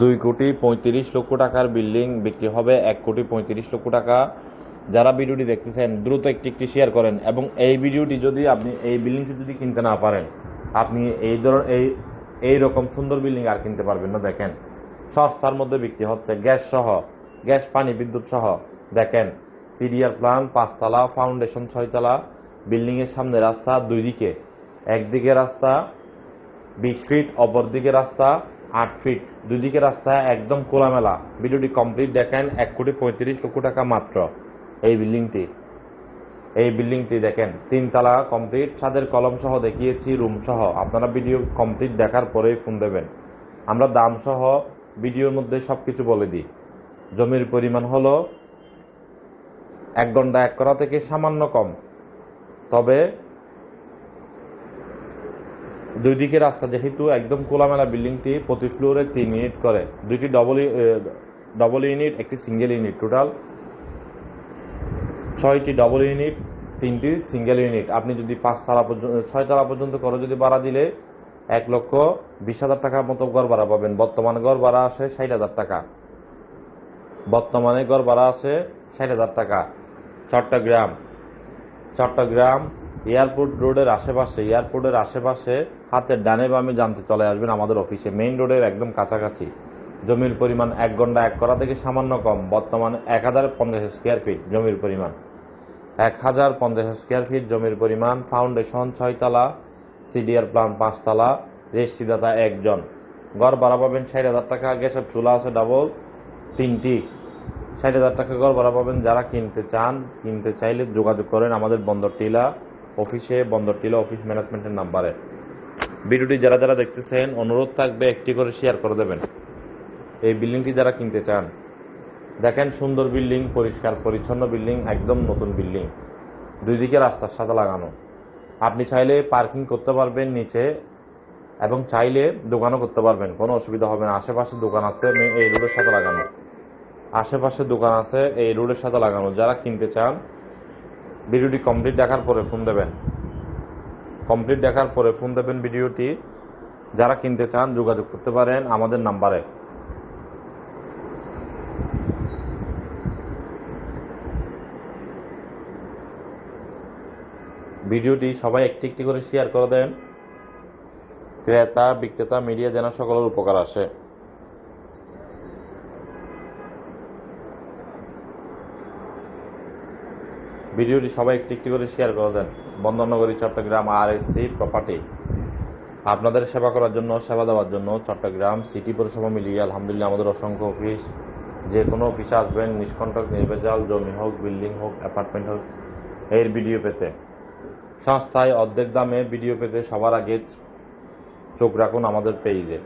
দুই কোটি পঁয়ত্রিশ লক্ষ টাকার বিল্ডিং বিক্রি হবে, এক কোটি পঁয়ত্রিশ লক্ষ টাকা। যারা ভিডিওটি দেখতেছেন, দ্রুত একটি একটি শেয়ার করেন এবং এই ভিডিওটি যদি আপনি এই বিল্ডিংটি যদি কিনতে না পারেন, আপনি এই ধরনের এই এই রকম সুন্দর বিল্ডিং আর কিনতে পারবেন না, দেখেন। সস্তার মধ্যে বিক্রি হচ্ছে গ্যাস সহ, গ্যাস, পানি, বিদ্যুৎ সহ, দেখেন। সিডিআর প্ল্যান পাঁচতলা ফাউন্ডেশন ছয়তলা বিল্ডিং এর সামনে রাস্তা দুই দিকে। একদিকে রাস্তা, বিশ ফিট অপর দিকে রাস্তা আট ফিট দুদিকে রাস্তা, একদম খোলামেলা। ভিডিওটি কমপ্লিট দেখেন, এক কোটি পঁয়ত্রিশ লক্ষ টাকা মাত্র এই বিল্ডিংটি। এই বিল্ডিংটি দেখেন, তিনতলা কমপ্লিট ছাদের কলম সহ দেখিয়েছি রুম সহ। আপনারা ভিডিও কমপ্লিট দেখার পরেই ফোন দেবেন। আমরা দাম সহ ভিডিওর মধ্যে সব কিছু বলে দিই। জমির পরিমাণ হলো এক ঘণ্টা এক করা থেকে সামান্য কম। তবে দুই দিকে রাস্তা যেহেতু একদম খোলামেলা বিল্ডিংটি প্রতি ফ্লোরে তিন ইউনিট করে। দুইটি ডবল ডবল ইউনিট একটি সিঙ্গেল ইউনিট টোটাল ছয়টি ডবল ইউনিট তিনটি সিঙ্গেল ইউনিট আপনি যদি পাঁচ তালা পর্যন্ত, ছয় তালা পর্যন্ত করে যদি ভাড়া দিলে এক লক্ষ বিশ হাজার টাকার মতো গড় ভাড়া পাবেন। বর্তমানে গড় ভাড়া আসে ষাট হাজার টাকা। বর্তমানে গড় ভাড়া আসে ষাট হাজার টাকা। চট্টগ্রাম। চট্টগ্রাম এয়ারপোর্ট রোডের আশেপাশে, এয়ারপোর্টের আশেপাশে হাতের ডানে বামে জানতে চলে আসবেন আমাদের অফিসে। মেইন রোডের একদম কাছাকাছি। জমির পরিমাণ এক ঘণ্টা এক করা থেকে সামান্য কম। বর্তমানে এক হাজার পঞ্চাশ স্কোয়ার ফিট জমির পরিমাণ। এক হাজার পঞ্চাশ স্কোয়ার ফিট জমির পরিমাণ। ফাউন্ডেশন ছয়তলা সিডিআর প্ল্যান পাঁচতলা রেজিস্ট্রিদাতা একজন। গড় ভাড়া পাবেন ষাট হাজার টাকা। গ্যাসের চুলা আছে ডাবল তিনটি। ষাট হাজার টাকা গড় ভাড়া পাবেন। যারা কিনতে চান, কিনতে চাইলে যোগাযোগ করেন আমাদের বন্দর টিলা। অফিসে বন্দর টিলা অফিস ম্যানেজমেন্টের নাম্বারে। ভিডিওটি যারা যারা দেখতেছেন, অনুরোধ থাকবে একটি করে শেয়ার করে দেবেন। এই বিল্ডিংটি যারা কিনতে চান, দেখেন সুন্দর বিল্ডিং পরিষ্কার, পরিচ্ছন্ন বিল্ডিং একদম নতুন বিল্ডিং দুই দিকে রাস্তার সাথে লাগানো। আপনি চাইলে পার্কিং করতে পারবেন নিচে এবং চাইলে দোকানও করতে পারবেন। কোনো অসুবিধা হবে না। আশেপাশে দোকান আছে এই রোডের সাথে লাগানো। আশেপাশে দোকান আছে, এই রোডের সাথে লাগানো। যারা কিনতে চান ভিডিওটি কমপ্লিট দেখার পরে ফোন দেবেন। কমপ্লিট দেখার পরে ফোন দেবেন ভিডিওটি। যারা কিনতে চান যোগাযোগ করতে পারেন আমাদের নাম্বারে। ভিডিওটি সবাই একটি একটি করে শেয়ার করে দেন। ক্রেতা, বিক্রেতা মিডিয়া যেন সকলের উপকার আসে। ভিডিওটি সবাই একটি একটি করে শেয়ার করে দেন। বন্দরনগরী, চট্টগ্রাম আর প্রপার্টি আপনাদের সেবা করার জন্য, সেবা দেওয়ার জন্য চট্টগ্রাম সিটি পৌরসভা মিলিয়ে আলহামদুলিল্লাহ আমাদের অসংখ্য অফিস যে কোনো অফিসে আসবেন, নিষ্কণ্টক, নির্ভেজাল, জমি হোক বিল্ডিং হোক অ্যাপার্টমেন্ট হোক, এর ভিডিও পেতে। সস্তায় অর্ধেক দামে ভিডিও পেতে সবার আগে চোখ রাখুন আমাদের পেজে